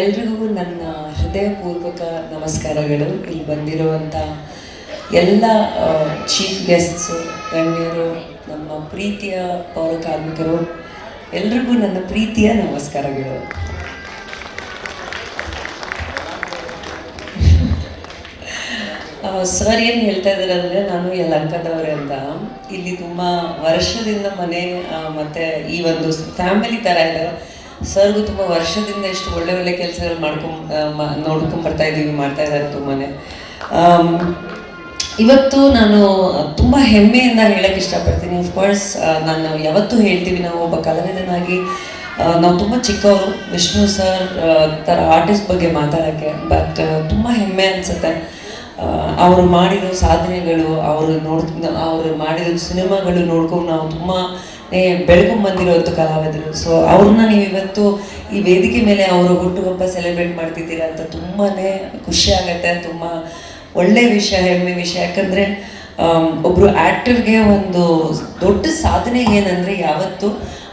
ಎಲ್ರಿಗೂ ನನ್ನ ಹೃದಯಪೂರ್ವಕ ನಮಸ್ಕಾರಗಳು. ಇಲ್ಲಿ ಬಂದಿರುವಂಥ ಎಲ್ಲ ಚೀಫ್ ಗೆಸ್ಟ್ಸು ಗಣ್ಯರು, ನಮ್ಮ ಪ್ರೀತಿಯ ಪೌರ ಕಾರ್ಮಿಕರು, ಎಲ್ರಿಗೂ ನನ್ನ ಪ್ರೀತಿಯ ನಮಸ್ಕಾರಗಳು. ಸರ್ ಏನು ಹೇಳ್ತಾ ಇದ್ದಾರೆ ಅಂದರೆ, ನಾನು ಯಲಂಕದವರೇ ಅಂತ. ಇಲ್ಲಿ ತುಂಬ ವರ್ಷದಿಂದ ಮನೆ ಮತ್ತೆ ಈ ಒಂದು ಫ್ಯಾಮಿಲಿ ಥರ ಇದೆ ಸರ್ಗೂ ತುಂಬ ವರ್ಷದಿಂದ ಎಷ್ಟು ಒಳ್ಳೆ ಒಳ್ಳೆ ಕೆಲಸಗಳು ಮಾಡ್ಕೊಂಡ್ ನೋಡ್ಕೊಂಡು ಬರ್ತಾ ಇದ್ದೀವಿ ಮಾಡ್ತಾ ಇದ್ದಾರೆ ತುಂಬಾ ಇವತ್ತು ನಾನು ತುಂಬ ಹೆಮ್ಮೆಯಿಂದ ಹೇಳಕ್ಕೆ ಇಷ್ಟಪಡ್ತೀನಿ. ಅಫ್ಕೋರ್ಸ್ ನಾನು ಯಾವತ್ತೂ ಹೇಳ್ತೀವಿ, ನಾವು ಒಬ್ಬ ಕಲಾವಿದನಾಗಿ ನಾವು ತುಂಬ ಚಿಕ್ಕವರು. ವಿಷ್ಣು ಸರ್ ಥರ ಆರ್ಟಿಸ್ಟ್ ಬಗ್ಗೆ ಮಾತಾಡೋಕ್ಕೆ ಬಟ್ ತುಂಬ ಹೆಮ್ಮೆ ಅನಿಸುತ್ತೆ. ಅವರು ಮಾಡಿರೋ ಸಾಧನೆಗಳು, ಅವರು ನೋಡ್, ಅವರು ಮಾಡಿರೋ ಸಿನಿಮಾಗಳು ನೋಡ್ಕೊಂಡು ನಾವು ತುಂಬ ಬೆಳ್ಕೊಂಡ್ ಬಂದಿರೋದು ಕಲಾವಿದರು. ಸೊ ಅವ್ರನ್ನ ನೀವು ಇವತ್ತು ಈ ವೇದಿಕೆ ಮೇಲೆ ಅವರು ಹುಟ್ಟುಹಬ್ಬ ಸೆಲೆಬ್ರೇಟ್ ಮಾಡ್ತಿದ್ದೀರಾ ಅಂತ ತುಂಬಾ ಖುಷಿ ಆಗುತ್ತೆ, ತುಂಬ ಒಳ್ಳೆ ವಿಷಯ, ಹೆಮ್ಮೆ ವಿಷಯ. ಯಾಕಂದರೆ ಒಬ್ಬರು ಆ್ಯಕ್ಟರ್ಗೆ ಒಂದು ದೊಡ್ಡ ಸಾಧನೆ ಏನಂದರೆ ಯಾವತ್ತು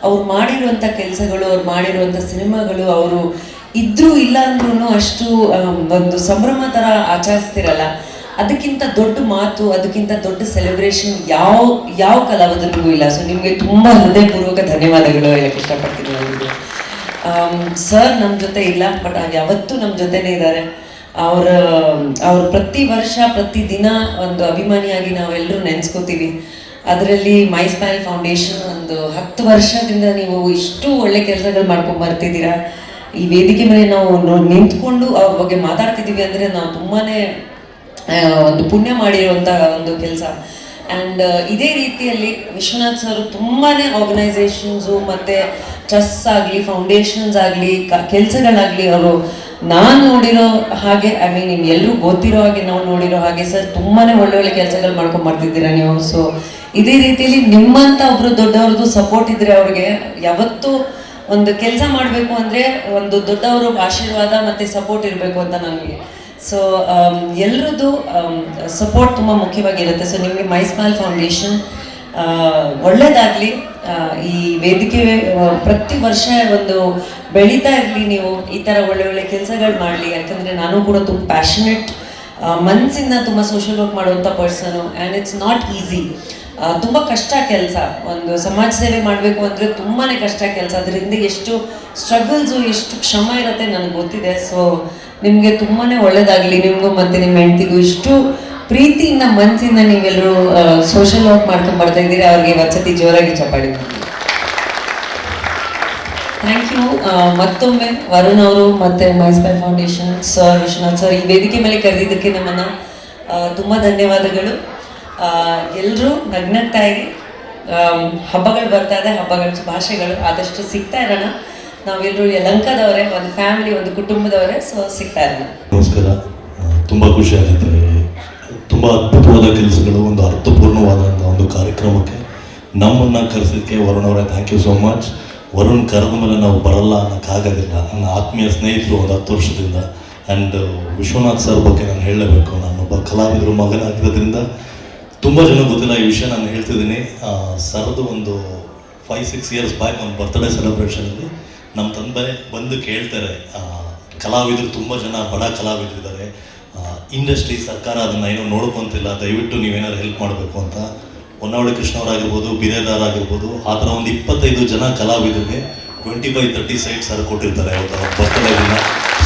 ಅವ್ರು ಮಾಡಿರುವಂಥ ಕೆಲಸಗಳು, ಅವ್ರು ಮಾಡಿರುವಂಥ ಸಿನಿಮಾಗಳು ಅವರು ಇದ್ರೂ ಇಲ್ಲ ಅಂದ್ರೂ ಅಷ್ಟು ಒಂದು ಸಂಭ್ರಮ ಥರ ಆಚರಿಸ್ತಿರಲ್ಲ. ಅದಕ್ಕಿಂತ ದೊಡ್ಡ ಮಾತು ಅದಕ್ಕಿಂತ ದೊಡ್ಡ ಸೆಲೆಬ್ರೇಷನ್ ಯಾವ ಯಾವ ಕಲಾವಿದರಿಗೂ ಇಲ್ಲ. ಸೊ ನಿಮಗೆ ತುಂಬ ಹೃದಯಪೂರ್ವಕ ಧನ್ಯವಾದಗಳು ಹೇಳಕ್ಕೆ ಇಷ್ಟಪಡ್ತೀನಿ ಅವರಿಗೆ. ಸರ್ ನಮ್ಮ ಜೊತೆ ಇಲ್ಲ ಬಟ್ ಯಾವತ್ತೂ ನಮ್ಮ ಜೊತೆನೇ ಇದ್ದಾರೆ ಅವರ ಅವ್ರು ಪ್ರತಿ ವರ್ಷ ಪ್ರತಿ ದಿನ ಒಂದು ಅಭಿಮಾನಿಯಾಗಿ ನಾವೆಲ್ಲರೂ ನೆನೆಸ್ಕೋತೀವಿ. ಅದರಲ್ಲಿ ಮೈ ಸ್ಮೈಲ್ ಫೌಂಡೇಶನ್ ಒಂದು ಹತ್ತು ವರ್ಷದಿಂದ ನೀವು ಇಷ್ಟು ಒಳ್ಳೆ ಕೆಲಸಗಳು ಮಾಡ್ಕೊಂಡು ಬರ್ತಿದ್ದೀರಾ. ಈ ವೇದಿಕೆ ಮೇಲೆ ನಾವು ನಿಂತ್ಕೊಂಡು ಅವ್ರ ಬಗ್ಗೆ ಮಾತಾಡ್ತಿದ್ದೀವಿ ಅಂದರೆ ನಾವು ತುಂಬಾನೇ ಆ, ಒಂದು ಪುಣ್ಯ ಮಾಡಿರುವಂಥ ಒಂದು ಕೆಲಸ. ಆ್ಯಂಡ್ ಇದೇ ರೀತಿಯಲ್ಲಿ ವಿಶ್ವನಾಥ್ ಸರ್ ತುಂಬಾ ಆರ್ಗನೈಸೇಷನ್ಸು ಮತ್ತು ಟ್ರಸ್ಟ್ ಆಗಲಿ ಫೌಂಡೇಶನ್ಸ್ ಆಗಲಿ ಕೆಲಸಗಳಾಗಲಿ ಅವರು ನಾನು ನೋಡಿರೋ ಹಾಗೆ ಐ ಮೀನ್ ನಿಮ್ಗೆ ಎಲ್ಲರೂ ಗೊತ್ತಿರೋ ಹಾಗೆ ನಾವು ನೋಡಿರೋ ಹಾಗೆ ಸರ್ ತುಂಬಾನೇ ಒಳ್ಳೆ ಒಳ್ಳೆ ಕೆಲಸಗಳು ಮಾಡ್ಕೊಂಡು ಬರ್ತಿದ್ದೀರಾ ನೀವು. ಸೊ ಇದೇ ರೀತಿಯಲ್ಲಿ ನಿಮ್ಮಂಥ ಒಬ್ಬರು ದೊಡ್ಡವ್ರದ್ದು ಸಪೋರ್ಟ್ ಇದ್ದರೆ ಅವ್ರಿಗೆ ಯಾವತ್ತೂ ಒಂದು ಕೆಲಸ ಮಾಡಬೇಕು ಅಂದರೆ ಒಂದು ದೊಡ್ಡವರು ಆಶೀರ್ವಾದ ಮತ್ತು ಸಪೋರ್ಟ್ ಇರಬೇಕು ಅಂತ ನನಗೆ. ಸೊ ಎಲ್ಲರದ್ದು ಸಪೋರ್ಟ್ ತುಂಬ ಮುಖ್ಯವಾಗಿರುತ್ತೆ. ಸೊ ನಿಮಗೆ ಮೈ ಸ್ಮೈಲ್ ಫೌಂಡೇಶನ್ ಒಳ್ಳೆಯದಾಗಲಿ ಈ ವೇದಿಕೆ ಪ್ರತಿ ವರ್ಷ ಒಂದು ಬೆಳೀತಾ ಇರಲಿ ನೀವು. ಈ ಥರ ಒಳ್ಳೆ ಒಳ್ಳೆ ಕೆಲಸಗಳು ಮಾಡಲಿ. ಯಾಕಂದರೆ ನಾನು ಕೂಡ ತುಂಬ ಪ್ಯಾಷನೆಟ್ ಮನಸ್ಸಿಂದ ತುಂಬ ಸೋಷಿಯಲ್ ವರ್ಕ್ ಮಾಡುವಂಥ person and it's not easy ತುಂಬ ಕಷ್ಟ ಕೆಲಸ. ಒಂದು ಸಮಾಜ ಸೇವೆ ಮಾಡಬೇಕು ಅಂದರೆ ತುಂಬಾ ಕಷ್ಟ ಕೆಲಸ. ಅದರಿಂದ ಎಷ್ಟು ಸ್ಟ್ರಗಲ್ಸು ಎಷ್ಟು ಶ್ರಮ ಇರುತ್ತೆ ನನಗೆ ಗೊತ್ತಿದೆ. ಸೊ ನಿಮಗೆ ತುಂಬಾ ಒಳ್ಳೇದಾಗಲಿ. ನಿಮಗೂ ಮತ್ತು ನಿಮ್ಮ ಹೆಂಡತಿಗೂ ಇಷ್ಟು ಪ್ರೀತಿಯಿಂದ ಮನಸ್ಸಿಂದ ನೀವೆಲ್ಲರೂ ಸೋಷಿಯಲ್ ವರ್ಕ್ ಮಾಡ್ಕೊಂಡು ಬರ್ತಾ ಇದ್ದೀರಿ. ಅವ್ರಿಗೆ ವಸತಿ ಜೋರಾಗಿ ಚಪಾಡಿ ಥ್ಯಾಂಕ್ ಯು ಮತ್ತೊಮ್ಮೆ ವರುಣ್ ಅವರು ಮತ್ತು ಮೈಸ್ಪೈ ಫೌಂಡೇಶನ್ ಸರ್ ವಿಶ್ವನಾಥ್ ಸರ್ ಈ ವೇದಿಕೆ ಮೇಲೆ ಕರೆದಿದ್ದಕ್ಕೆ ನಮ್ಮನ್ನು ತುಂಬ ಧನ್ಯವಾದಗಳು. ಎಲ್ಲರೂ ನಗ್ನಗ್ತಾ ಇರಿ ಹಬ್ಬಗಳು ಬರ್ತಾ ಇದೆ, ಹಬ್ಬಗಳ ಭಾಷೆಗಳು ಆದಷ್ಟು ಸಿಗ್ತಾ ಇರೋಣ. ನಾವೆಲ್ಲರೂ ಲಂಕಾದವರೇ ಒಂದು ಫ್ಯಾಮಿಲಿ ಒಂದು ಕುಟುಂಬದವರೇ, ಸೊ ಸಿಗ್ತಾ ಇರೋಣ. ನಮಸ್ಕಾರ. ತುಂಬ ಖುಷಿ ಆಗುತ್ತೆ. ತುಂಬ ಅದ್ಭುತವಾದ ಕೆಲಸಗಳು, ಒಂದು ಅರ್ಥಪೂರ್ಣವಾದಂಥ ಒಂದು ಕಾರ್ಯಕ್ರಮಕ್ಕೆ ನಮ್ಮನ್ನು ಕರೆಸಿದ್ದಕ್ಕೆ ವರುಣ್ ಅವರೇ thank you so much Varun ಕರೆದ ಮೇಲೆ ನಾವು ಬರಲ್ಲ ಅನ್ನೋಕ್ಕಾಗೋದಿಲ್ಲ. ನನ್ನ ಆತ್ಮೀಯ ಸ್ನೇಹಿತರು ಒಂದು ಹತ್ತು ವರ್ಷದಿಂದ ಆ್ಯಂಡ್ ವಿಶ್ವನಾಥ್ ಸರ್ ಬಗ್ಗೆ ನಾನು ಹೇಳಲೇಬೇಕು. ನಾನೊಬ್ಬ ಕಲಾವಿದರು ಮಗನಾಗಿರೋದ್ರಿಂದ ತುಂಬ ಜನ ಗೊತ್ತಿಲ್ಲ ಈ ವಿಷಯ ನಾನು ಹೇಳ್ತಿದ್ದೀನಿ. ಸರ್ ಸರ್ದು ಒಂದು ಫೈವ್ ಸಿಕ್ಸ್ ಇಯರ್ಸ್ ಬ್ಯಾಕ್ ಒಂದು ಬರ್ತ್ಡೇ ಸೆಲೆಬ್ರೇಷನಲ್ಲಿ ನಮ್ಮ ತಂದೆ ಬಂದು ಕೇಳ್ತಾರೆ ಕಲಾವಿದರು ತುಂಬ ಜನ, ಬಡ ಕಲಾವಿದರಿದ್ದಾರೆ. ಇಂಡಸ್ಟ್ರಿ ಸರ್ಕಾರ ಅದನ್ನು ಏನೋ ನೋಡ್ಕೊಂತಿಲ್ಲ, ದಯವಿಟ್ಟು ನೀವೇನಾದ್ರು ಹೆಲ್ಪ್ ಮಾಡಬೇಕು ಅಂತ. ಹೊನ್ನಾವಳಿ ಕೃಷ್ಣವರಾಗಿರ್ಬೋದು ಬಿರೇದಾರ್ ಆಗಿರ್ಬೋದು, ಆ ಥರ ಒಂದು ಇಪ್ಪತ್ತೈದು ಜನ ಕಲಾವಿದರಿಗೆ twenty by thirty site sir ಕೊಟ್ಟಿರ್ತಾರೆ ಅವರ ಬರ್ತ್ಡೇ ದಿನ.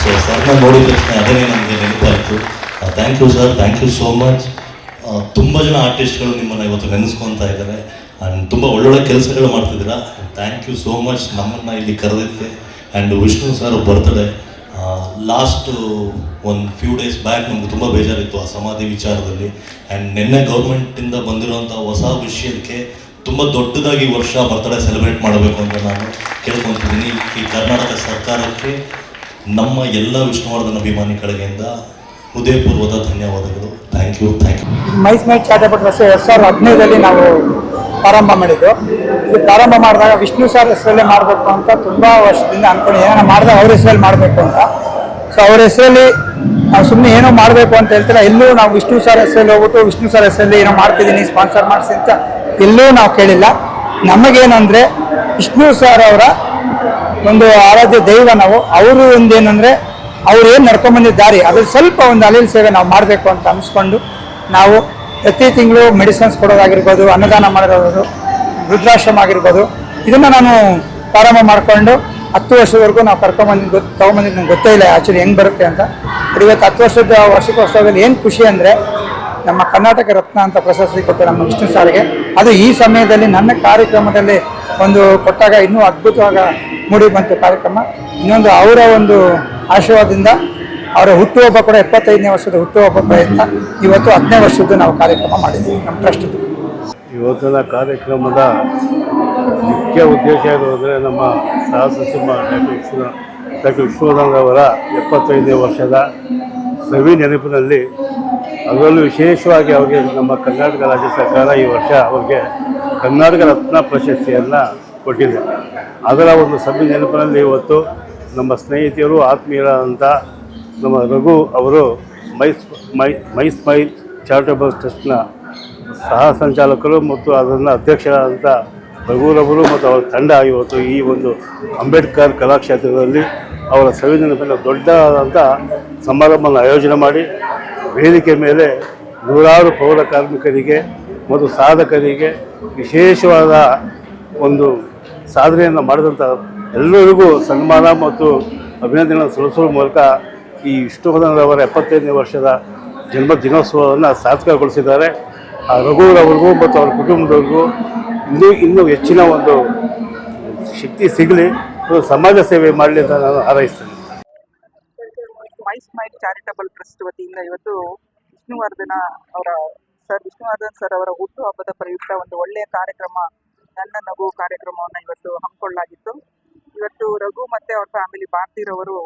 ಸೊ ಸರ್ನ ನೋಡಿದ ತಕ್ಷಣ ಅದನ್ನೇ ನನಗೆ ನೆನಪಾಯಿತು. Thank you sir thank you so much ತುಂಬ ಜನ ಆರ್ಟಿಸ್ಟ್ಗಳು ನಿಮ್ಮನ್ನು ಇವತ್ತು ನೆನೆಸ್ಕೊತಾ ಇದ್ದಾರೆ. ಆ್ಯಂಡ್ ತುಂಬ ಒಳ್ಳೊಳ್ಳೆ ಕೆಲಸಗಳು ಮಾಡ್ತಿದ್ದೀರಾ. ಥ್ಯಾಂಕ್ ಯು ಸೋ ಮಚ್ ನಮ್ಮನ್ನು ಇಲ್ಲಿ ಕರೆದಿದ್ದೆ and Vishnu sir birthday last ಒಂದು ಫ್ಯೂ ಡೇಸ್ ಬ್ಯಾಕ್ ನಮ್ಗೆ ತುಂಬ ಬೇಜಾರಿತ್ತು ಆ ಸಮಾಧಿ ವಿಚಾರದಲ್ಲಿ. ಆ್ಯಂಡ್ ನಿನ್ನೆ ಗೌರ್ಮೆಂಟಿಂದ ಬಂದಿರುವಂಥ ಹೊಸ ವಿಷಯಕ್ಕೆ ತುಂಬ ದೊಡ್ಡದಾಗಿ ವರ್ಷ ಬರ್ತಡೇ ಸೆಲೆಬ್ರೇಟ್ ಮಾಡಬೇಕು ಅಂತ ನಾನು ಕೇಳ್ಕೊತಿದ್ದೀನಿ. ಈ ಕರ್ನಾಟಕ ಸರ್ಕಾರಕ್ಕೆ ನಮ್ಮ ಎಲ್ಲ ವಿಷ್ಣುವರ್ಧನ್ ಅಭಿಮಾನಿ ಕಡೆಗೆಯಿಂದ ಹೃದಯಪೂರ್ವಕ ಧನ್ಯವಾದಗಳು. ಥ್ಯಾಂಕ್ ಯು ಥ್ಯಾಂಕ್ ಯು ಮೈಸ್ ಮೇಟ್ ಚಾರಿಟಬಲ್ ಎರಡು ಸಾವಿರದ ಹದಿನೈದರಲ್ಲಿ ನಾವು ಪ್ರಾರಂಭ ಮಾಡಿದ್ದು. ಇದು ಪ್ರಾರಂಭ ಮಾಡಿದಾಗ ವಿಷ್ಣು ಸರ್ ಹೆಸರಲ್ಲೇ ಮಾಡಬೇಕು ಅಂತ ತುಂಬ ವರ್ಷದಿಂದ ಅನ್ಕೊಂಡು. ಏನಾರ ಮಾಡಿದೆ ಅವ್ರ ಹೆಸರಲ್ಲಿ ಮಾಡಬೇಕು ಅಂತ. ಸೊ ಅವ್ರ ಹೆಸರಲ್ಲಿ ನಾವು ಸುಮ್ಮನೆ ಏನೋ ಮಾಡಬೇಕು ಅಂತ ಹೇಳ್ತಾರೆ ಎಲ್ಲೂ ನಾವು ವಿಷ್ಣು ಸರ್ ಹೆಸರಲ್ಲಿ ಹೋಗ್ಬಿಟ್ಟು ವಿಷ್ಣು ಸರ್ ಹೆಸರಲ್ಲಿ ಏನೋ ಮಾಡ್ತಿದ್ದೀನಿ, ಸ್ಪಾನ್ಸರ್ ಮಾಡಿಸಿ ಅಂತ ಎಲ್ಲೂ ನಾವು ಕೇಳಿಲ್ಲ. ನಮಗೇನಂದರೆ ವಿಷ್ಣು ಸರ್ ಅವರ ಒಂದು ಆರಾಧ್ಯ ದೈವ ನಾವು. ಅವರು ಒಂದೇನಂದ್ರೆ ಅವ್ರು ಏನು ನಡ್ಕೊಂಡ್ಬಂದಿದ್ದ ದಾರಿ ಸ್ವಲ್ಪ ಒಂದು ಅಲೆಲ್ ಸೇವೆ ನಾವು ಮಾಡಬೇಕು ಅಂತ ಅನಿಸ್ಕೊಂಡು ನಾವು ಪ್ರತಿ ತಿಂಗಳು ಮೆಡಿಸಿನ್ಸ್ ಕೊಡೋದಾಗಿರ್ಬೋದು, ಅನ್ನದಾನ ಮಾಡೋದಾಗಿರ್ಬೋದು, ವೃದ್ಧಾಶ್ರಮ ಆಗಿರ್ಬೋದು, ಇದನ್ನು ನಾನು ಪ್ರಾರಂಭ ಮಾಡಿಕೊಂಡು ಹತ್ತು ವರ್ಷದವರೆಗೂ ನಾವು ಕರ್ಕೊಂಬಂದಿದ್ದು ಗೊತ್ತು ತೊಗೊಂಬಂದಿದ್ದು ನಂಗೆ ಗೊತ್ತೇ ಇಲ್ಲ ಆ್ಯಕ್ಚುಲಿ ಹೆಂಗೆ ಬರುತ್ತೆ ಅಂತ. ಬಟ್ ಇವತ್ತು ಹತ್ತು ವರ್ಷದ ವಾರ್ಷಿಕೋತ್ಸವದಲ್ಲಿ ಏನು ಖುಷಿ ಅಂದರೆ ನಮ್ಮ ಕರ್ನಾಟಕ ರತ್ನ ಅಂತ ಪ್ರಶಸ್ತಿ ಕೊಟ್ಟು ನಮ್ಮ ವಿಷ್ಣು ಸಾರಿಗೆ, ಅದು ಈ ಸಮಯದಲ್ಲಿ ನನ್ನ ಕಾರ್ಯಕ್ರಮದಲ್ಲಿ ಒಂದು ಕೊಟ್ಟಾಗ ಇನ್ನೂ ಅದ್ಭುತವಾಗ ಮೂಡಿ ಕಾರ್ಯಕ್ರಮ. ಇನ್ನೊಂದು ಅವರ ಒಂದು ಆಶೀರ್ವಾದದಿಂದ ಅವರ ಹುಟ್ಟುಹಬ್ಬ ಕೂಡ ಎಪ್ಪತ್ತೈದನೇ ವರ್ಷದ ಹುಟ್ಟುಹಬ್ಬ ಪ್ರಯತ್ನ ಇವತ್ತು ಹತ್ತನೇ ವರ್ಷದ್ದು ನಾವು ಕಾರ್ಯಕ್ರಮ ಮಾಡಿದ್ದೀವಿ, ನಮ್ಮ ಟ್ರಸ್ಟ್ದು. ಇವತ್ತಿನ ಕಾರ್ಯಕ್ರಮದ ಮುಖ್ಯ ಉದ್ದೇಶ ಏನು ನಮ್ಮ ಸಾಹಸ ಸಿಂಹ ಡಾಕ್ಟರ್ ವಿಶ್ವ, ಡಾಕ್ಟರ್ ವಿಶ್ವನಾಥ್ ಅವರ ಎಪ್ಪತ್ತೈದನೇ ವರ್ಷದ ಸವಿ ನೆನಪಿನಲ್ಲಿ ಅದರಲ್ಲೂ ವಿಶೇಷವಾಗಿ ಅವರಿಗೆ ನಮ್ಮ ಕರ್ನಾಟಕ ರಾಜ್ಯ ಸರ್ಕಾರ ಈ ವರ್ಷ ಅವರಿಗೆ ಕರ್ನಾಟಕ ರತ್ನ ಪ್ರಶಸ್ತಿಯನ್ನು ಕೊಟ್ಟಿದೆ. ಅದರ ಒಂದು ಸಭೆ ನೆನಪಿನಲ್ಲಿ ಇವತ್ತು ನಮ್ಮ ಸ್ನೇಹಿತೆಯರು ಆತ್ಮೀಯರಾದಂಥ ನಮ್ಮ ರಘು ಅವರು ಮೈಸ್ ಮೈ ಮೈ ಸ್ಮೈಲ್ ಚಾರಿಟಬಲ್ ಟ್ರಸ್ಟ್ನ ಸಹ ಸಂಚಾಲಕರು ಮತ್ತು ಅದನ್ನು ಅಧ್ಯಕ್ಷರಾದಂಥ ರಘುರವರು ಮತ್ತು ಅವರ ತಂಡ ಇವತ್ತು ಈ ಒಂದು ಅಂಬೇಡ್ಕರ್ ಕಲಾಕ್ಷೇತ್ರದಲ್ಲಿ ಅವರ ಸಂವಿಧಾನದಲ್ಲಿ ದೊಡ್ಡದಾದಂಥ ಸಮಾರಂಭವನ್ನು ಆಯೋಜನೆ ಮಾಡಿ ವೇದಿಕೆ ಮೇಲೆ ನೂರಾರು ಪೌರ ಕಾರ್ಮಿಕರಿಗೆ ಮತ್ತು ಸಾಧಕರಿಗೆ ವಿಶೇಷವಾದ ಒಂದು ಸಾಧನೆಯನ್ನು ಮಾಡಿದಂಥ ಎಲ್ಲರಿಗೂ ಸನ್ಮಾನ ಮತ್ತು ಅಭಿನಂದನೆಗಳನ್ನು ಸಲ್ಲಿಸುವ ಮೂಲಕ ಈ ವಿಷ್ಣುವರ್ಧನರವರ ಎಪ್ಪತ್ತೈದನೇ ವರ್ಷದ ಜನ್ಮ ದಿನೋತ್ಸವವನ್ನು ಸಾರ್ಥಕಗೊಳಿಸಿದ್ದಾರೆ. ಆ ರಘುವರವ್ರಿಗೂ ಮತ್ತು ಅವರ ಕುಟುಂಬದವ್ರಿಗೂ ಇನ್ನೂ ಇನ್ನೂ ಹೆಚ್ಚಿನ ಒಂದು ಶಕ್ತಿ ಸಿಗಲಿ ಸಮಾಜ ಸೇವೆ ಮಾಡಲಿ ಅಂತ ನಾನು ಹಾರೈಸ್ತೇನೆ. ಸ್ಮೈಲ್ ಚಾರಿಟಬಲ್ ಟ್ರಸ್ಟ್ ವತಿಯಿಂದ ಇವತ್ತು ವಿಷ್ಣುವರ್ಧನ ಅವರ, ಸರ್ ವಿಷ್ಣುವರ್ಧನ್ ಸರ್ ಅವರ ಹುಟ್ಟುಹಬ್ಬದ ಪ್ರಯುಕ್ತ ಒಂದು ಒಳ್ಳೆಯ ಕಾರ್ಯಕ್ರಮ ನನ್ನ ನಗು ಕಾರ್ಯಕ್ರಮವನ್ನು ಇವತ್ತು ಹಮ್ಮಿಕೊಳ್ಳಲಾಗಿತ್ತು. ಇವತ್ತು ರಘು ಮತ್ತೆ ಅವ್ರ ಫ್ಯಾಮಿಲಿ ಭಾರತಿರವರು,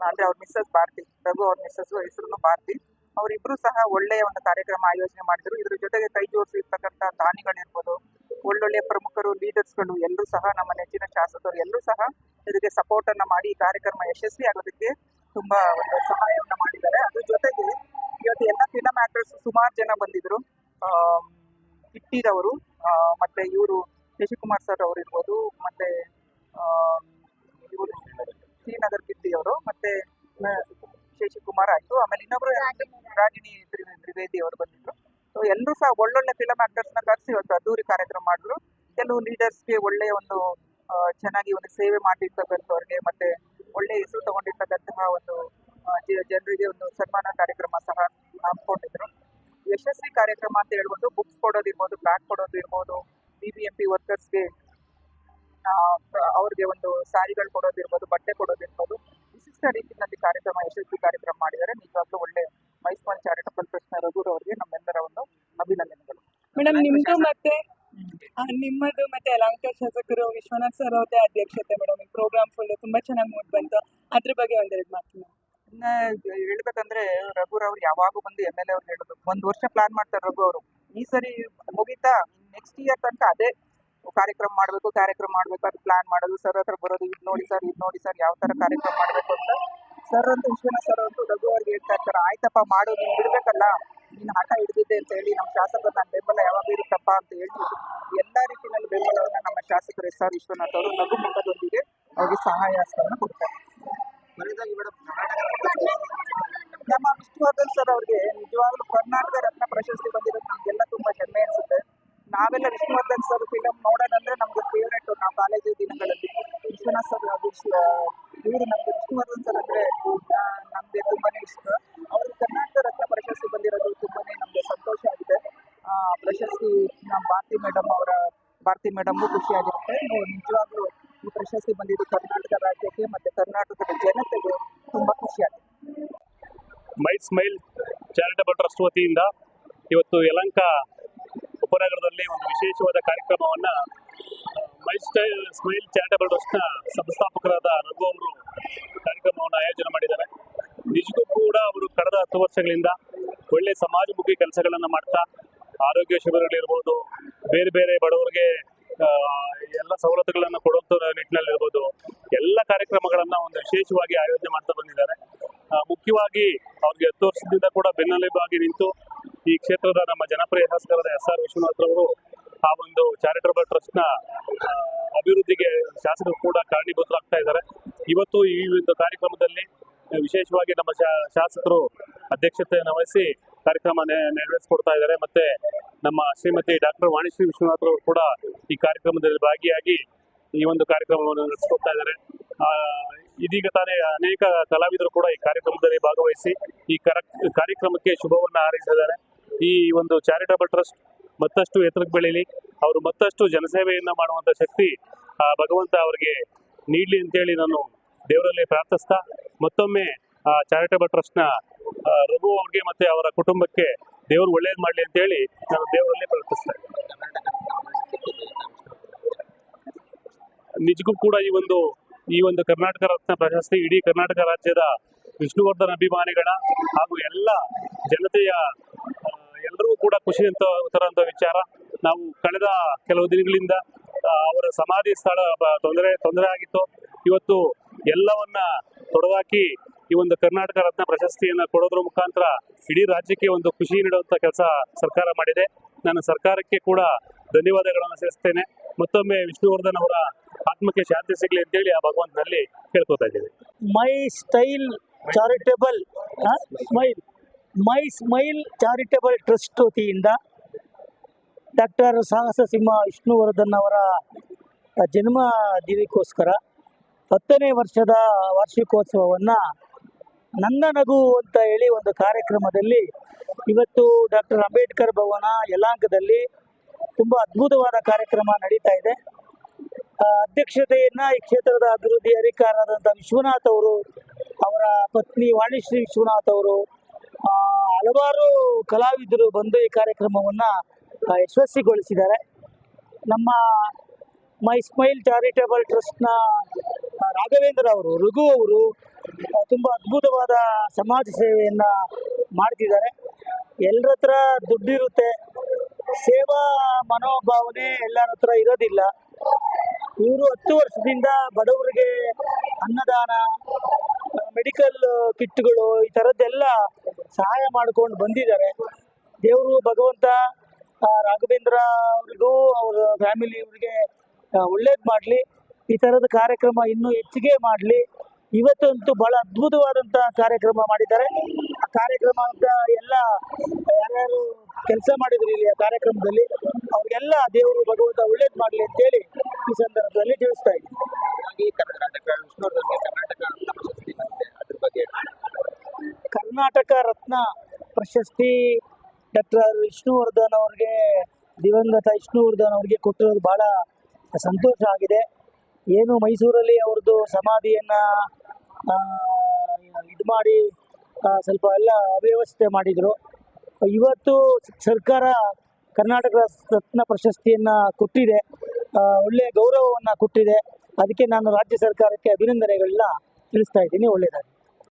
ಅಂದ್ರೆ ಅವ್ರ ಮಿಸ್ಸಸ್ ಭಾರತಿ, ರಘು ಅವ್ರ ಮಿಸ್ಸಸ್ ಹೆಸರು ಭಾರತಿ. ಅವರಿಬ್ರು ಸಹ ಒಳ್ಳೆಯ ಒಂದು ಕಾರ್ಯಕ್ರಮ ಆಯೋಜನೆ ಮಾಡಿದ್ರು. ಇದ್ರ ಜೊತೆಗೆ ಕೈ ಜೋಡಿಸಿರ್ತಕ್ಕಂಥ ದಾನಿಗಳಿರ್ಬೋದು, ಒಳ್ಳೊಳ್ಳೆ ಪ್ರಮುಖರು ಲೀಡರ್ಸ್ಗಳು ಎಲ್ಲರೂ ಸಹ ನಮ್ಮ ನೆಚ್ಚಿನ ಶಾಸಕರು ಎಲ್ಲರೂ ಸಹ ಇದಕ್ಕೆ ಸಪೋರ್ಟ್ ಅನ್ನ ಮಾಡಿ ಕಾರ್ಯಕ್ರಮ ಯಶಸ್ವಿ ಆಗೋದಕ್ಕೆ ತುಂಬಾ ಒಂದು ಸಹಾಯವನ್ನ ಮಾಡಿದ್ದಾರೆ. ಅದ್ರ ಜೊತೆಗೆ ಇವತ್ತು ಎಲ್ಲ ಫಿಲಮ್ ಆಕ್ಟರ್ಸ್ ಸುಮಾರು ಜನ ಬಂದಿದ್ರು. ಕಿಟ್ಟಿರವರು ಮತ್ತೆ ಇವರು ಶಶಿಕುಮಾರ್ ಸರ್ ಅವರು ಇರ್ಬೋದು ಮತ್ತೆ ಸಿ ಶ್ರೀನಗರ್ ಕಿಟ್ಟಿ ಅವರು ಮತ್ತೆ ಶಶಿಕುಮಾರ್ ಆಯ್ತು. ಆಮೇಲೆ ಇನ್ನೊಬ್ರು ರಾಗಿಣಿ. ತ್ರಿವೆ- ತ್ರಿವೇದಿ ಅವರು ಬಂದಿದ್ರು. ಸೊ ಎಲ್ಲರೂ ಸಹ ಒಳ್ಳೊಳ್ಳೆ ಫಿಲಮ್ ಆಕ್ಟರ್ಸ್ನ ಕರೆಸಿ ಇವತ್ತು ಅದ್ದೂರಿ ಕಾರ್ಯಕ್ರಮ ಮಾಡಿದ್ರು ಕೆಲವು ಲೀಡರ್ಸ್ಗೆ ಒಳ್ಳೆಯ ಒಂದು ಚೆನ್ನಾಗಿ ಒಂದು ಸೇವೆ ಮಾಡಿರ್ತಕ್ಕಂಥವ್ರಿಗೆ ಮತ್ತೆ ಒಳ್ಳೆ ಹೆಸರು ತಗೊಂಡಿರ್ತಕ್ಕಂತಹ ಒಂದು ಜನರಿಗೆ ಒಂದು ಸನ್ಮಾನ ಕಾರ್ಯಕ್ರಮ ಸಹ ಹಾಕೊಂಡಿದ್ರು ಯಶಸ್ವಿ ಕಾರ್ಯಕ್ರಮ ಅಂತ ಹೇಳ್ಬೋದು ಬುಕ್ಸ್ ಕೊಡೋದಿರ್ಬೋದು ಬ್ಯಾಗ್ ಕೊಡೋದು ಇರ್ಬೋದು ಬಿ ಬಿ ಎಂ ಪಿ ವರ್ಕರ್ಸ್ಗೆ ಅವ್ರಿಗೆ ಒಂದು ಸ್ಯಾರಿಗಳು ಕೊಡೋದಿರ್ಬೋದು ಬಟ್ಟೆ ಕೊಡೋದಿರ್ಬೋದು ವಿಶಿಷ್ಟ ರೀತಿಯಲ್ಲಿ ಕಾರ್ಯಕ್ರಮ ಯಶಸ್ವಿ ಕಾರ್ಯಕ್ರಮ ಮಾಡಿದ್ದಾರೆ. ನಿಜವಾಗ್ಲೂ ಒಳ್ಳೆ ಮೈಸೂರು ಚಾರಿಟಬಲ್ ಟ್ರಸ್ಟ್ ರಘುರ್ ಅವರಿಗೆ ನಮ್ಮೆಲ್ಲರ ಒಂದು ಅಭಿನಂದನೆಗಳು. ಮೇಡಮ್ ನಿಮ್ದು ಮತ್ತೆ ನಿಮ್ಮದು ಮತ್ತೆ ಅಲಂಕಾರ ಶಾಸಕರು ವಿಶ್ವನಾಥ್ ಸರ್ ಅವ್ರದ್ದೇ ಅಧ್ಯಕ್ಷತೆ ಮೇಡಮ್ ಈ ಪ್ರೋಗ್ರಾಮ್ ಫುಲ್ ತುಂಬಾ ಚೆನ್ನಾಗಿ ಮೂಡ್ ಬಂತು. ಅದ್ರ ಬಗ್ಗೆ ಒಂದೆರಡು ಮಾತು ಹೇಳ್ಬೇಕಂದ್ರೆ ರಘುರ್ ಅವ್ರು ಯಾವಾಗೂ ಬಂದು ಎಂ ಎಲ್ ಎ ಅವ್ರು ಹೇಳೋದು. ಒಂದ್ ವರ್ಷ ಪ್ಲಾನ್ ಮಾಡ್ತಾರೆ ರಘು ಅವರು. ಈ ಸರಿ ಮುಗಿತಾ? ನೆಕ್ಸ್ಟ್ ಇಯರ್ ತನಕ ಅದೇ ಕಾರ್ಯಕ್ರಮ ಮಾಡಬೇಕು ಕಾರ್ಯಕ್ರಮ ಮಾಡಬೇಕು ಅದು ಪ್ಲಾನ್ ಮಾಡೋದು. ಸರ್ ಹತ್ರ ಬರೋದು ಇದು ನೋಡಿ ಸರ್ ಇದು ನೋಡಿ ಸರ್ ಯಾವ ತರ ಕಾರ್ಯಕ್ರಮ ಮಾಡ್ಬೇಕು ಅಂತ. ಸರ್ ಅಂತ ವಿಶ್ವನಾಥ್ ಸರ್ ಅಂತೂ ಡಬ್ಬು ಅವ್ರಿಗೆ ಹೇಳ್ತಾ ಇರ್ತಾರೆ ಆಯ್ತಪ್ಪ ಮಾಡು ನೀನು ಬಿಡಬೇಕಲ್ಲ. ನೀನು ಹಠ ಹಿಡಿದಿದ್ದೆ ಅಂತ ಹೇಳಿ ನಮ್ಮ ಶಾಸಕರು ನನ್ನ ಬೆಂಬಲ ಯಾವಾಗ ಇರುತ್ತಪ್ಪ ಅಂತ ಹೇಳಿ ಎಲ್ಲಾ ರೀತಿಯಲ್ಲಿ ಬೆಂಬಲವನ್ನು ನಮ್ಮ ಶಾಸಕರು ಎಸ್ ಆರ್ ವಿಶ್ವನಾಥ್ ಅವರು ಲಘು ಮುಖದೊಂದಿಗೆ ಅವ್ರಿಗೆ ಸಹಾಯ ಹಸ್ತವನ್ನು ಕೊಡ್ತಾರೆ. ನಮ್ಮ ವಿಷ್ಣುವರ್ಧನ್ ಸರ್ ಅವ್ರಿಗೆ ನಿಜವಾಗ್ಲೂ ಕರ್ನಾಟಕ ರತ್ನ ಪ್ರಶಸ್ತಿ ಇವರು ನಮ್ಗೆ ವಿಷ್ಣುವರ್ಧನ್ ಸರ್ ನಮ್ಗೆ ತುಂಬಾನೇ ಇಷ್ಟ. ಅವ್ರಿಗೆ ಕರ್ನಾಟಕ ರತ್ನ ಪ್ರಶಸ್ತಿ ಬಂದಿರೋದು ತುಂಬಾನೇ ನಮಗೆ ಸಂತೋಷ ಆಗಿದೆ ಪ್ರಶಸ್ತಿ ನಮ್ಮ ಭಾರತಿ ಮೇಡಮ್ ಅವರ, ಭಾರತಿ ಮೇಡಮ್ಗೂ ಖುಷಿಯಾಗಿರುತ್ತೆ ನಿಜವಾಗ್ಲೂ ಈ ಪ್ರಶಸ್ತಿ ಬಂದಿದ್ದು ಕರ್ನಾಟಕ ರಾಜ್ಯಕ್ಕೆ ಮತ್ತೆ ಕರ್ನಾಟಕದ ಜನತೆಗೆ ತುಂಬಾ ಖುಷಿಯಾಗಿದೆ ಮೈ ಸ್ಮೈಲ್ ಚಾರಿಟಬಲ್ ಟ್ರಸ್ಟ್ ವತಿಯಿಂದ ಇವತ್ತು ಯಲಂಕ ಉಪನಗರದಲ್ಲಿ ಒಂದು ವಿಶೇಷವಾದ ಕಾರ್ಯಕ್ರಮವನ್ನ ಮೈ ಸ್ಟೈಲ್ ಸ್ಮೈಲ್ ಚಾರಿಟಬಲ್ ಟ್ರಸ್ಟ್ನ ಸಂಸ್ಥಾಪಕರಾದ ರಘು ಅವರು ಕಾರ್ಯಕ್ರಮವನ್ನು ಆಯೋಜನೆ ಮಾಡಿದ್ದಾರೆ. ನಿಜಕ್ಕೂ ಕೂಡ ಅವರು ಕಳೆದ ಹತ್ತು ವರ್ಷಗಳಿಂದ ಒಳ್ಳೆ ಸಮಾಜಮುಖಿ ಕೆಲಸಗಳನ್ನು ಮಾಡ್ತಾ, ಆರೋಗ್ಯ ಶಿಬಿರಗಳಿರ್ಬೋದು ಬೇರೆ ಬೇರೆ ಬಡವರಿಗೆ ಎಲ್ಲ ಸವಲತ್ತುಗಳನ್ನು ಕೊಡುವಂಥ ನಿಟ್ಟಿನಲ್ಲಿರ್ಬೋದು, ಎಲ್ಲ ಕಾರ್ಯಕ್ರಮಗಳನ್ನ ಒಂದು ವಿಶೇಷವಾಗಿ ಆಯೋಜನೆ ಮಾಡ್ತಾ ಬಂದಿದ್ದಾರೆ. ಮುಖ್ಯವಾಗಿ ಅವ್ರಿಗೆ ಹತ್ತು ವರ್ಷದಿಂದ ಕೂಡ ಬೆನ್ನೆಲುಬಾಗಿ ನಿಂತು ಈ ಕ್ಷೇತ್ರದ ನಮ್ಮ ಜನಪ್ರಿಯ ಶಾಸಕರಾದ ಎಸ್ ಆರ್ ವಿಶ್ವನಾಥ್ ಅವರು ಆ ಒಂದು ಚಾರಿಟಬಲ್ನ ಅಭಿವೃದ್ಧಿಗೆ ಶಾಸಕರು ಕೂಡ ಕಾರಣೀಭೂತರಾಗ್ತಾ ಇದ್ದಾರೆ. ಇವತ್ತು ಈ ಒಂದು ಕಾರ್ಯಕ್ರಮದಲ್ಲಿ ವಿಶೇಷವಾಗಿ ನಮ್ಮ ಶಾಸಕರು ಅಧ್ಯಕ್ಷತೆಯನ್ನು ವಹಿಸಿ ಕಾರ್ಯಕ್ರಮ ನೆರವೇರಿಸಿಕೊಡ್ತಾ ಇದ್ದಾರೆ. ಮತ್ತೆ ನಮ್ಮ ಶ್ರೀಮತಿ ಡಾಕ್ಟರ್ ವಾಣಿಶ್ರೀ ವಿಶ್ವನಾಥ್ ಅವರು ಕೂಡ ಈ ಕಾರ್ಯಕ್ರಮದಲ್ಲಿ ಭಾಗಿಯಾಗಿ ಈ ಒಂದು ಕಾರ್ಯಕ್ರಮವನ್ನು ನಡೆಸಿಕೊಡ್ತಾ ಇದ್ದಾರೆ. ಇದೀಗ ತಾನೇ ಅನೇಕ ಕಲಾವಿದರು ಕೂಡ ಈ ಕಾರ್ಯಕ್ರಮದಲ್ಲಿ ಭಾಗವಹಿಸಿ ಈ ಕರ, ಕಾರ್ಯಕ್ರಮಕ್ಕೆ ಶುಭವನ್ನು ಹಾರೈಸಿದ್ದಾರೆ. ಈ ಒಂದು ಚಾರಿಟಬಲ್ ಟ್ರಸ್ಟ್ ಮತ್ತಷ್ಟು ಎತ್ತರಕ್ಕೆ ಬೆಳೀಲಿ. ಅವರು ಮತ್ತಷ್ಟು ಜನಸೇವೆಯನ್ನು ಮಾಡುವಂಥ ಶಕ್ತಿ, ಆ, ಭಗವಂತ ಅವರಿಗೆ ನೀಡಲಿ ಅಂತೇಳಿ ನಾನು ದೇವರಲ್ಲಿ ಪ್ರಾರ್ಥಿಸ್ತಾ, ಮತ್ತೊಮ್ಮೆ, ಆ ಚಾರಿಟಬಲ್ ಟ್ರಸ್ಟ್ನ ರಘು ಅವ್ರಿಗೆ ಮತ್ತೆ ಅವರ ಕುಟುಂಬಕ್ಕೆ ದೇವರು ಒಳ್ಳೇದು ಮಾಡಲಿ ಅಂತೇಳಿ ನಾನು ದೇವರಲ್ಲಿ ಪ್ರಾರ್ಥಿಸ್ತಾ ನಿಜಕ್ಕೂ ಕೂಡ ಈ ಒಂದು ಈ ಒಂದು ಕರ್ನಾಟಕ ರತ್ನ ಪ್ರಶಸ್ತಿ ಇಡೀ ಕರ್ನಾಟಕ ರಾಜ್ಯದ ವಿಷ್ಣುವರ್ಧನ್ ಅಭಿಮಾನಿಗಳ ಹಾಗೂ ಎಲ್ಲ ಜನತೆಯ ಎಲ್ಲರಿಗೂ ಕೂಡ ಖುಷಿ ಅಂತ ತರುವಂತ ವಿಚಾರ. ನಾವು ಕಳೆದ ಕೆಲವು ದಿನಗಳಿಂದ ಅವರ ಸಮಾಧಿ ಸ್ಥಳ ತೊಂದರೆ ತೊಂದರೆ ಆಗಿತ್ತು. ಇವತ್ತು ಎಲ್ಲವನ್ನ ತೊಡೆದಾಕಿ ಈ ಒಂದು ಕರ್ನಾಟಕ ರತ್ನ ಪ್ರಶಸ್ತಿಯನ್ನ ಕೊಡೋದ್ರ ಮುಖಾಂತರ ಇಡೀ ರಾಜ್ಯಕ್ಕೆ ಒಂದು ಖುಷಿ ನೀಡುವಂತ ಕೆಲಸ ಸರ್ಕಾರ ಮಾಡಿದೆ. ನಾನು ಸರ್ಕಾರಕ್ಕೆ ಕೂಡ ಧನ್ಯವಾದಗಳನ್ನು ಸೇರಿಸ್ತೇನೆ ಮತ್ತೊಮ್ಮೆ ವಿಷ್ಣುವರ್ಧನ್ ಅವರ ಆತ್ಮಕ್ಕೆ ಶಾಂತಿ ಸಿಗಲಿ ಅಂತೇಳಿ ಆ ಭಗವಂತನಲ್ಲಿ ಕೇಳ್ಕೊತಾ ಇದ್ದೇವೆ my style charitable smile my smile charitable trust ವತಿಯಿಂದ ಡಾಕ್ಟರ್ ಸಾಹಸ ಸಿಂಹ ವಿಷ್ಣುವರ್ಧನ್ ಅವರ ಜನ್ಮ ದಿನಕ್ಕೋಸ್ಕರ ಹತ್ತನೇ ವರ್ಷದ ವಾರ್ಷಿಕೋತ್ಸವವನ್ನು ನನ್ನ ನಗು ಅಂತ ಹೇಳಿ ಒಂದು ಕಾರ್ಯಕ್ರಮದಲ್ಲಿ ಇವತ್ತು ಡಾಕ್ಟರ್ ಅಂಬೇಡ್ಕರ್ ಭವನ ಯಲಾಂಕದಲ್ಲಿ ತುಂಬ ಅದ್ಭುತವಾದ ಕಾರ್ಯಕ್ರಮ ನಡೀತಾ ಇದೆ. ಅಧ್ಯಕ್ಷತೆಯನ್ನು ಈ ಕ್ಷೇತ್ರದ ಅಭಿವೃದ್ಧಿ ಅಧಿಕಾರರಾದಂಥ ವಿಶ್ವನಾಥ್ ಅವರು, ಅವರ ಪತ್ನಿ ವಾಣಿಶ್ರೀ ವಿಶ್ವನಾಥ್ ಅವರು ಹಲವಾರು ಕಲಾವಿದರು ಬಂದು ಈ ಕಾರ್ಯಕ್ರಮವನ್ನ ಯಶಸ್ವಿಗೊಳಿಸಿದ್ದಾರೆ. ನಮ್ಮ ಮೈ ಸ್ಮೈಲ್ ಚಾರಿಟೇಬಲ್ ಟ್ರಸ್ಟ್ನ ರಾಘವೇಂದ್ರ ಅವರು, ರಘು ಅವರು ತುಂಬ ಅದ್ಭುತವಾದ ಸಮಾಜ ಸೇವೆಯನ್ನು ಮಾಡ್ತಿದ್ದಾರೆ. ಎಲ್ಲರ ಹತ್ರ ದುಡ್ಡಿರುತ್ತೆ. ಸೇವಾ ಮನೋಭಾವನೆ ಎಲ್ಲರ ಹತ್ರ ಇರೋದಿಲ್ಲ. ಇವರು ಹತ್ತು ವರ್ಷದಿಂದ ಬಡವರಿಗೆ ಅನ್ನದಾನ ಮೆಡಿಕಲ್ ಕಿಟ್ಗಳು ಈ ಥರದ್ದೆಲ್ಲ ಸಹಾಯ ಮಾಡ್ಕೊಂಡು ಬಂದಿದ್ದಾರೆ. ದೇವರು, ಭಗವಂತ ರಾಘವೇಂದ್ರ ಅವ್ರಿಗೂ ಅವರ ಫ್ಯಾಮಿಲಿಯವ್ರಿಗೆ ಒಳ್ಳೇದು ಮಾಡಲಿ. ಈ ಥರದ ಕಾರ್ಯಕ್ರಮ ಇನ್ನೂ ಹೆಚ್ಚಿಗೆ ಮಾಡಲಿ. ಇವತ್ತಂತೂ ಬಹಳ ಅದ್ಭುತವಾದಂಥ ಕಾರ್ಯಕ್ರಮ ಮಾಡಿದ್ದಾರೆ. ಆ ಕಾರ್ಯಕ್ರಮ ಅಂತ ಎಲ್ಲ ಯಾರ್ಯಾರು ಕೆಲಸ ಮಾಡಿದ್ರು ಇಲ್ಲಿ ಆ ಕಾರ್ಯಕ್ರಮದಲ್ಲಿ, ಅವ್ರಿಗೆಲ್ಲ ದೇವರು, ಭಗವಂತ ಒಳ್ಳೇದು ಮಾಡಲಿ ಅಂತೇಳಿ ಈ ಸಂದರ್ಭದಲ್ಲಿ ತಿಳಿಸ್ತಾ ಇದ್ದೀನಿ. ಕರ್ನಾಟಕ ರತ್ನ ಪ್ರಶಸ್ತಿ ಡಾಕ್ಟರ್ ವಿಷ್ಣುವರ್ಧನ್ ಅವ್ರಿಗೆ, ದಿವಂಗತ ವಿಷ್ಣುವರ್ಧನ್ ಅವ್ರಿಗೆ ಕೊಟ್ಟಿರೋದು ಬಹಳ ಸಂತೋಷ ಆಗಿದೆ. ಏನು ಮೈಸೂರಲ್ಲಿ ಅವ್ರದ್ದು ಸಮಾಧಿಯನ್ನು ಇದು ಮಾಡಿ ಸ್ವಲ್ಪ ಎಲ್ಲ ಅವ್ಯವಸ್ಥೆ ಮಾಡಿದರು. ಇವತ್ತು ಸರ್ಕಾರ ಕರ್ನಾಟಕ ರತ್ನ ಪ್ರಶಸ್ತಿಯನ್ನು ಕೊಟ್ಟಿದೆ. ಒಳ್ಳೆಯ ಗೌರವವನ್ನು ಕೊಟ್ಟಿದೆ. ಅದಕ್ಕೆ ನಾನು ರಾಜ್ಯ ಸರ್ಕಾರಕ್ಕೆ ಅಭಿನಂದನೆಗಳನ್ನ ತಿಳಿಸ್ತಾ ಇದ್ದೀನಿ. ಒಳ್ಳೆಯದಾಗಿ